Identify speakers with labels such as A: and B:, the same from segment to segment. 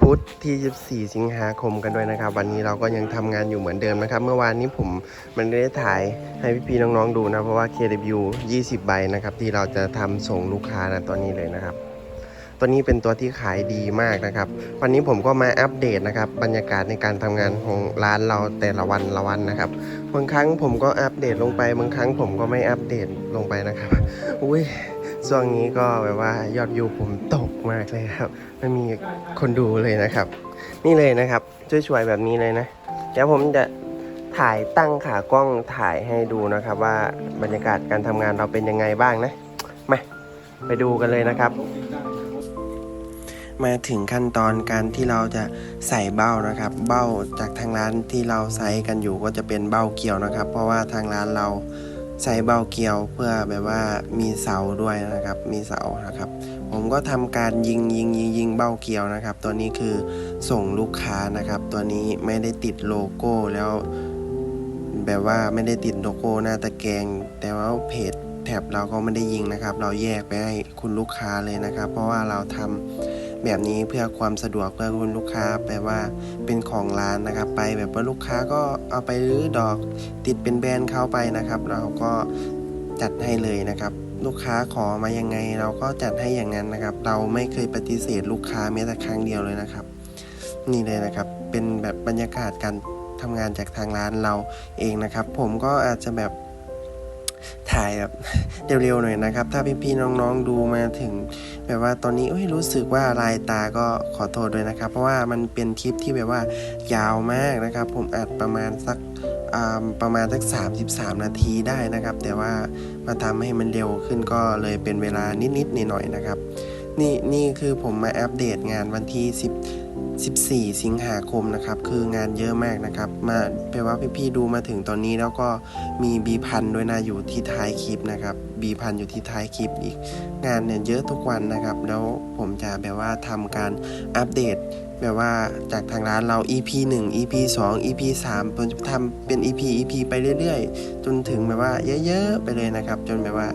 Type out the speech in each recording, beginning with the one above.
A: พุธที่ 24 สิงหาคมกันด้วยนะครับ วันนี้เราก็ยังทำงานอยู่เหมือนเดิมนะครับ เมื่อวานนี้ผมมันไม่ได้ถ่ายให้พี่ๆน้องๆดูนะ เพราะว่า KW 20 ใบนะครับ ที่เราจะทำส่งลูกค้านะตัวนี้เลยนะครับ ตัวนี้เป็นตัวที่ขายดีมากนะครับ วันนี้ผมก็มาอัปเดตนะครับ บรรยากาศในการทำงานของร้านเราแต่ละวันละวันนะครับ บางครั้งผมก็อัปเดตลงไป บางครั้งผมก็ไม่อัปเดตลงไปนะครับ อุ้ย ช่วงนี้ก็แบบว่ายอดวิวผมตกมากเลยครับ ไม่มีคนดูเลยนะครับ นี่เลยนะครับช่วยๆแบบนี้เลยนะ เดี๋ยวผมจะถ่ายตั้งขากล้องถ่ายให้ดูนะครับ ว่าบรรยากาศการทำงานเราเป็นยังไงบ้างนะ มาไปดูกันเลยนะครับ มาถึงขั้นตอนการที่เราจะใส่เบ้านะครับ เบ้าจากทางร้านที่เราใส่กันอยู่ก็จะเป็นเบ้าเกี่ยวนะครับ เพราะว่าทางร้านเรา ใส่เบ้าเกียวเพื่อแบบว่ามีเสาด้วยนะครับ มีเสานะครับ ผมก็ทำการยิงยิงยิงยิงเบ้าเกียวนะครับ ตัวนี้คือส่งลูกค้านะครับ ตัวนี้ไม่ได้ติดโลโก้แล้ว แบบว่าไม่ได้ติดโลโก้หน้าตะแกรงแต่ว่าเพจแท็บเราก็ไม่ได้ยิงนะครับ เราแยกไปให้คุณลูกค้าเลยนะครับ เพราะว่าเราทำ แบบนี้เพื่อความสะดวกเพื่อคุณลูกค้าแปลว่าเป็นของร้านนะครับ ไปแบบว่าลูกค้าก็เอาไปรื้อดอกติดเป็นแบรนด์เข้าไปนะครับ เราก็จัดให้เลยนะครับ ลูกค้าขอมายังไง เราก็จัดให้อย่างนั้นนะครับ เราไม่เคยปฏิเสธลูกค้าแม้แต่ครั้งเดียวเลยนะครับ นี่เลยนะครับเป็นแบบบรรยากาศการทำงานจากทางร้านเราเองนะครับ ผมก็อาจจะแบบ ถ่ายแบบเร็วๆหน่อยนะครับ ถ้าพี่ๆน้องๆดูมาถึง แบบว่าตอนนี้เอ้ยรู้สึกว่าลายตาก็ขอโทษด้วยนะครับ เพราะว่ามันเป็นคลิปที่แบบว่ายาวมากนะครับ ผมอัดประมาณสักประมาณสัก 33 นาทีได้นะครับ แต่ว่ามาทำให้มันเร็วขึ้นก็เลยเป็นเวลานิดๆหน่อยๆนะครับ นี่นี่คือผมมาอัปเดตงานวันที่10 14 สิงหาคมนะครับ คืองานเยอะมากนะครับ มาแปลว่าพี่ๆดูมาถึงตอนนี้แล้วก็มีบีพันด้วยนะอยู่ที่ท้ายคลิปนะครับบีพันอยู่ที่ท้ายคลิปอีก งานเนี่ยเยอะทุกวันนะครับ แล้วผมจะแบบว่าทำการอัปเดตแบบว่าจากทางร้านเรา EP 1 EP 2 EP 3ผมจะทำเป็น EP EP ไปเรื่อยๆ จนถึงแบบว่าเยอะๆ ไปเลยนะครับ จนแบบว่า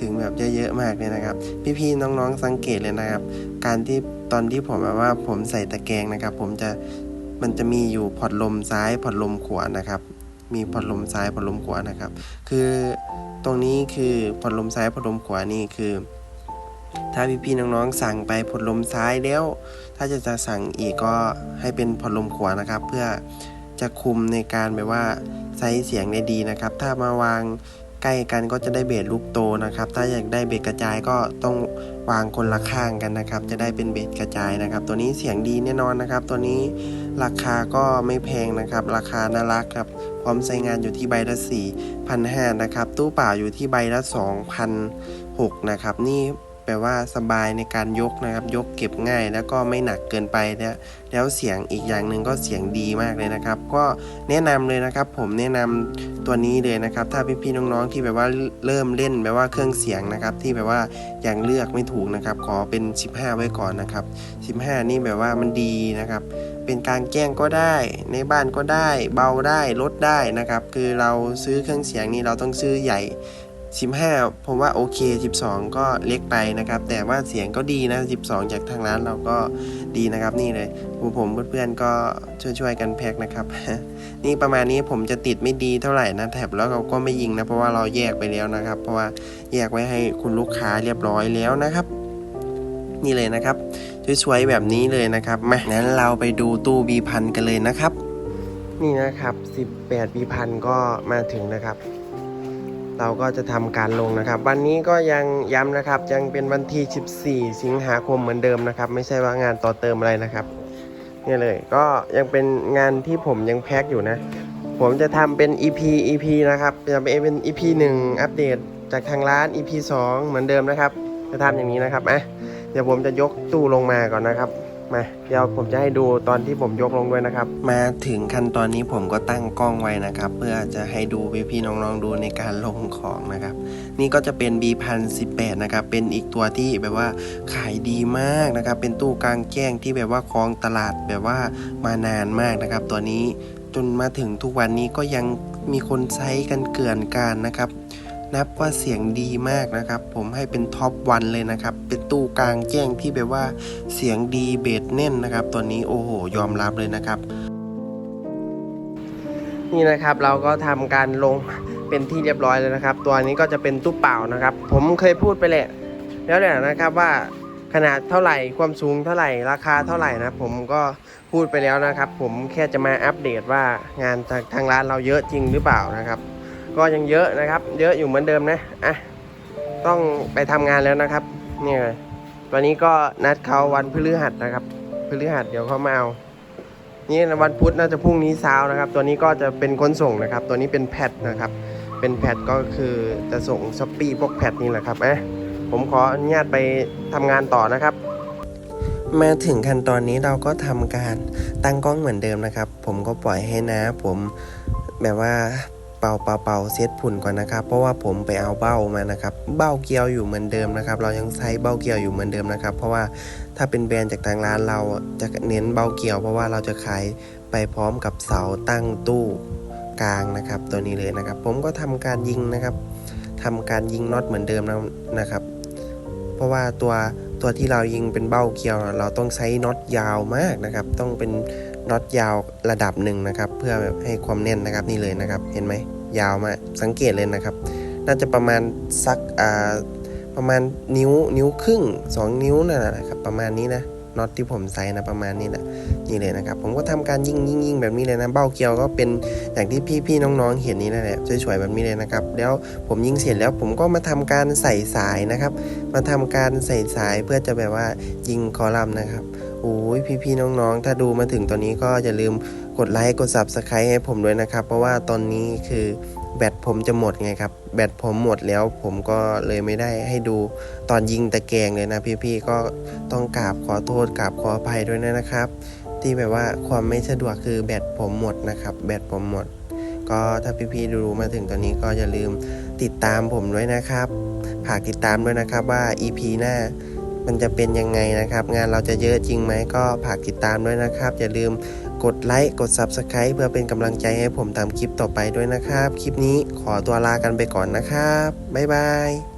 A: ถึงแบบเยอะๆมากเลยนะครับ พี่ๆน้องๆสังเกตเลยนะครับ การที่ตอนที่ผมแบบว่าผมใส่ตะแกรงนะครับ ผมจะมันจะมีอยู่พอดลมซ้ายพอดลมขวานะครับ มีพอดลมซ้ายพอดลมขวานะครับ คือตรงนี้คือพอดลมซ้ายพอดลมขวานี่คือ ถ้าพี่ๆน้องๆสั่งไปพอดลมซ้ายแล้ว ถ้าจะจะสั่งอีกก็ให้เป็นพอดลมขวานะครับ เพื่อจะคุมในการแบบว่าใช้เสียงได้ดีนะครับ ถ้ามาวาง ใกล้กันก็จะได้เบสลูกโตนะครับ ถ้าอยากได้เบสกระจายก็ต้องวางคนละข้างกันนะครับ จะได้เป็นเบสกระจายนะครับ ตัวนี้เสียงดีแน่นอนนะครับ ตัวนี้ราคาก็ไม่แพงนะครับ ราคาน่ารักครับ พร้อมใช้งานอยู่ที่ใบละ4 5 0 0นะครับ ตู้เปล่าอยู่ที่ใบละ2,006นะครับ นี่ แปลว่าสบายในการยกนะครับ ยกเก็บง่ายแล้วก็ไม่หนักเกินไปนะแล้วเสียงอีกอย่างหนึ่งก็เสียงดีมากเลยนะครับ ก็แนะนำเลยนะครับ ผมแนะนำตัวนี้เลยนะครับ ถ้าพี่ๆน้องๆที่แบบว่าเริ่มเล่นแบบว่าเครื่องเสียงนะครับ ที่แบบว่ายังเลือกไม่ถูกนะครับ ขอเป็น 15 ไว้ก่อนนะครับ 15 นี่แบบว่ามันดีนะครับ เป็นการแจ้งก็ได้ในบ้านก็ได้ เบาได้ลดได้นะครับ คือเราซื้อเครื่องเสียงนี่เราต้องซื้อใหญ่ 15 ผมว่าโอเค 12 ก็เล็กไปนะครับ แต่ว่าเสียงก็ดีนะ 12 จากทางร้านเราก็ดีนะครับนี่เลยผมผมเพื่อนๆก็ช่วยๆกันแพ็คนะครับ นี่ประมาณนี้ผมจะติดไม่ดีเท่าไหร่นะแถบแล้วเราก็ไม่ยิงนะเพราะว่าเราแยกไปแล้วนะครับ เพราะว่าแยกไว้ให้คุณลูกค้าเรียบร้อยแล้วนะครับ นี่เลยนะครับสวยๆแบบนี้เลยนะครับมางั้นเราไปดูตู้บีพันกันเลยนะครับ นี่นะครับ 18บีพันก็มาถึงนะครับ เราก็จะทำการลงนะครับ วันนี้ก็ยังย้ำนะครับ ยังเป็นวันที่ 14 สิงหาคมเหมือนเดิมนะครับ ไม่ใช่ว่างานต่อเติมอะไรนะครับนี่เลยก็ยังเป็นงานที่ผมยังแพ็คอยู่นะ ผมจะทำเป็น EP EP นะครับจะเป็น EP 1 อัปเดตจากทางร้าน EP 2 เหมือนเดิมนะครับ จะทำอย่างนี้นะครับอะเดี๋ยวผมจะยกตู้ลงมาก่อนนะครับ มาเดี๋ยวผมจะให้ดูตอนที่ผมยกลงด้วยนะครับ มาถึงขั้นตอนนี้ผมก็ตั้งกล้องไว้นะครับ เพื่อจะให้ดูพี่ๆน้องๆดูในการลงของนะครับ นี่ก็จะเป็น B พันสินะครับเป็นอีกตัวที่แบบว่าขายดีมากนะครับ เป็นตู้กลางแจ้งที่แบบว่าครองตลาดแบบว่ามานานมากนะครับ ตัวนี้จนมาถึงทุกวันนี้ก็ยังมีคนใช้กันเกลื่อนการนะครับ นับว่าเสียงดีมากนะครับ ผมให้เป็นท็อปวันเลยนะครับ เป็นตู้กลางแจ้งที่แบบว่าเสียงดีเบสแน่นนะครับ ตัวนี้โอ้โห ยอมรับเลยนะครับ นี่นะครับเราก็ทำการลงเป็นที่เรียบร้อยแล้วนะครับ ตัวนี้ก็จะเป็นตู้เปล่านะครับ ผมเคยพูดไปแหละแล้วแหละนะครับว่าขนาดเท่าไหร่ความสูงเท่าไหร่ราคาเท่าไหร่นะผมก็พูดไปแล้วนะครับ ผมแค่จะมาอัปเดตว่างานทางทางร้านเราเยอะจริงหรือเปล่านะครับ ก็ยังเยอะนะครับ เยอะอยู่เหมือนเดิมนะอะต้องไปทำงานแล้วนะครับเนี่ยตอนนี้ก็นัดเขาวันพฤหัสนะครับ พฤหัสเดี๋ยวเขามาเอานี่วันพุธน่าจะพรุ่งนี้เช้านะครับ ตัวนี้ก็จะเป็นขนส่งนะครับ ตัวนี้เป็นแพดนะครับ เป็นแพดก็คือจะส่งช้อปปี้พวกแพดนี่แหละครับเอ๊ะผมขออนุญาตไปทำงานต่อนะครับ มาถึงขั้นตอนนี้เราก็ทำการตั้งกล้องเหมือนเดิมนะครับ ผมก็ปล่อยให้นะผมแบบว่า เป่าเป่าเป่าเซตผุ่นก่อนนะครับ เพราะว่าผมไปเอาเบ้ามานะครับเบ้าเกลียวอยู่เหมือนเดิมนะครับ เรายังใช้เบ้าเกลียวอยู่เหมือนเดิมนะครับ เพราะว่าถ้าเป็นแบรนด์จากทางร้านเราจะเน้นเบ้าเกลียว เพราะว่าเราจะขายไปพร้อมกับเสาตั้งตู้กลางนะครับ ตัวนี้เลยนะครับ ผมก็ทำการยิงนะครับทำการยิงน็อตเหมือนเดิมนะนะครับ เพราะว่าตัวตัวที่เรายิงเป็นเบ้าเกลียว เราต้องใช้น็อตยาวมากนะครับ ต้องเป็น น็อตยาวระดับหนึ่งนะครับ เพื่อแบบให้ความแน่นนะครับนี่เลยนะครับ เห็นไหมยาวมากสังเกตเลยนะครับ น่าจะประมาณสักอ่าประมาณนิ้วนิ้วครึ่ง 2 นิ้วนั่นแหละครับประมาณนี้นะน็อตที่ผมใส่นะประมาณนี้แหละนี่เลยนะครับ ผมก็ทำการยิ่งยิ่งยิ่งแบบนี้เลยนะ เบ้าเกลียวก็เป็นอย่างที่พี่พี่น้องๆ เห็นนี้นั่นแหละสวยๆแบบนี้เลยนะครับ แล้วผมยิ่งเสร็จแล้วผมก็มาทำการใส่สายนะครับ มาทำการใส่สายเพื่อจะแบบว่ายิงคอลัมน์นะครับ โอ้ยพี่ๆน้องๆ ถ้าดูมาถึงตอนนี้ก็อย่าลืมกดไลค์กด subscribe ให้ผมด้วยนะครับ เพราะว่าตอนนี้คือแบตผมจะหมดไงครับ แบตผมหมดแล้วผมก็เลยไม่ได้ให้ดูตอนยิงตะแกงเลยนะ พี่ๆก็ต้องกราบขอโทษกราบขออภัยด้วยนะครับ ที่แบบว่าความไม่สะดวกคือแบตผมหมดนะครับ แบตผมหมด ก็ถ้าพี่ๆดูมาถึงตอนนี้ก็อย่าลืมติดตามผมด้วยนะครับฝากติดตามด้วยนะครับว่า EP หน้า มันจะเป็นยังไงนะครับ งานเราจะเยอะจริงไหมก็ฝากติดตามด้วยนะครับ อย่าลืมกดไลค์กด Subscribe เพื่อเป็นกำลังใจให้ผมทำคลิปต่อไปด้วยนะครับ คลิปนี้ขอตัวลากันไปก่อนนะครับ บ๊ายบาย